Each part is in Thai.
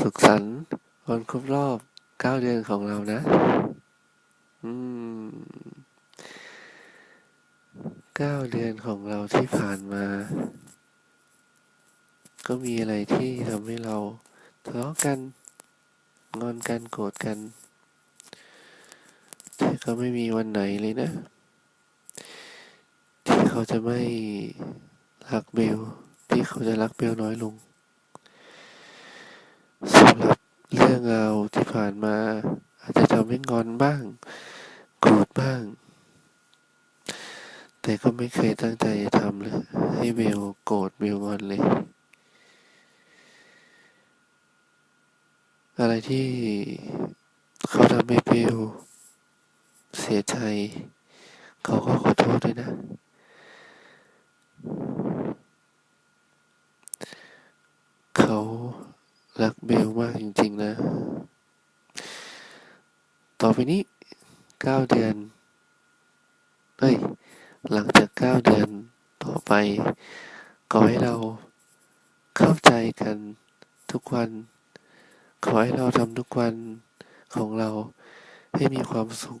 สุขสันต์วันครบรอบเก้าเดือนของเรานะ อืมเก้าเดือนของเราที่ผ่านมา ก็มีอะไรที่ทำให้เราทะเลาะกัน งอนกันโกรธกัน แต่ก็ไม่มีวันไหนเลยนะ ที่เขาจะไม่รักเบล ที่เขาจะรักเบลน้อยลงสำหรับ เรื่องราวที่ผ่านมา อาจจะทำให้งอนบ้าง โกรธบ้าง แต่ก็ไม่เคยตั้งใจจะทำเลย ให้เบลโกรธเบลงอนเลย อะไรที่เขาทำให้เบลเสียใจ เขาก็ขอโทษด้วยนะ เขา รักเบลมากจริง ๆ นะ ต่อไปนี้เก้าเดือน เฮ้ย หลังจากเก้าเดือนต่อไป ขอให้เราเข้าใจกันทุกวัน ขอให้เราทำทุกวันของเราให้มีความสุข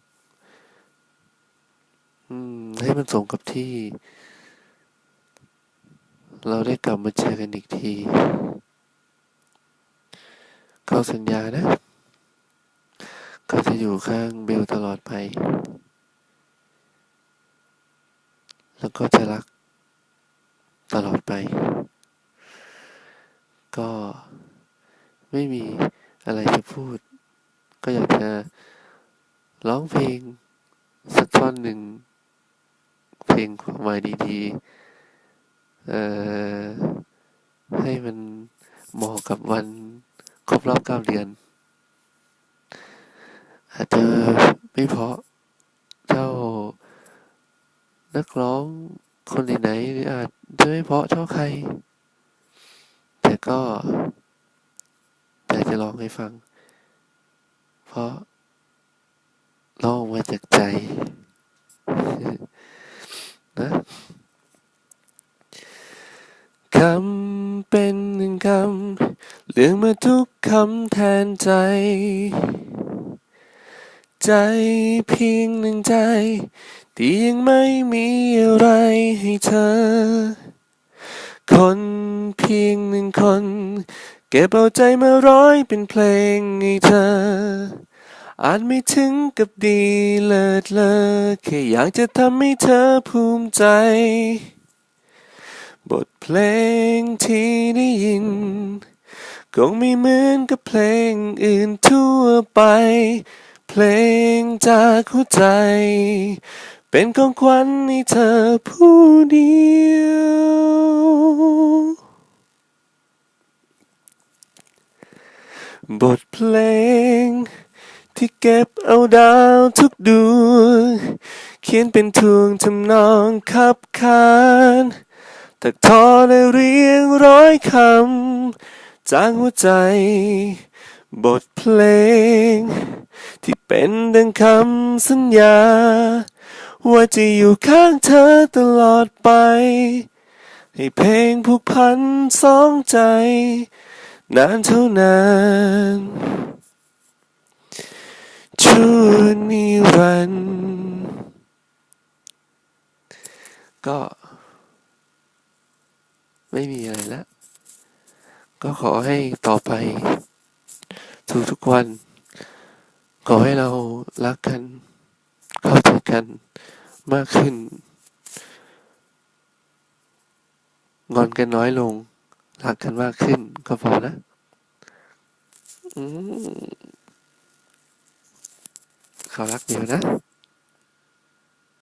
อืม ให้มันสมกับที่ เราได้กลับมาเจอกันอีกที เขาสัญญานะ เขาจะอยู่ข้างเบลตลอดไป แล้วก็จะรักตลอดไป ก็ไม่มีอะไรจะพูด ก็อยากจะร้องเพลงสักท่อนหนึ่ง เพลงความหมายดีๆ เอ่อ ให้มันเหมาะกับวัน ครบรอบเก้าเดือน อาจจะไม่เพราะเท่านักร้องคนไหนๆหรืออาจจะไม่เพราะเท่าใคร แต่ก็อยากจะร้องให้ฟัง เพราะร้องมาจากใจนะคำเป็นหนึ่งคำ เลืองมาทุกคำแทนใจ ใจเพียงหนึ่งใจ ที่ยังไม่มีอะไรให้เธอ คนเพียงหนึ่งคน เก็บเอาใจมาร้อยเป็นเพลงให้เธอ อาจไม่ถึงกับดีเลิศเลอแค่อยากจะทำให้เธอภูมิใจ บทเพลงที่ได้ยิน คงไม่เหมือนกับเพลงอื่นทั่วไป เพลงจากหัวใจ เป็นของขวัญให้เธอผู้เดียว บทเพลง ที่เก็บเอาดาวทุกดวง เขียนเป็นทวงทำนองขับขานตักทอและเรียงร้อยคำ จากหัวใจ บทเพลง ที่เป็นดังคำสัญญา ว่าจะอยู่ข้างเธอตลอดไป ให้เพลงผูกพันสองใจ นานเท่านานชั่วนิรันดร์ก็ ไม่มีอะไรแล้ว ก็ขอให้ต่อไปทุกทุกๆวัน ขอให้เรารักกัน เข้าใจกันมากขึ้น งอนกันน้อยลง รักกันมากขึ้นก็พอนะอืมเขารักเดียวนะ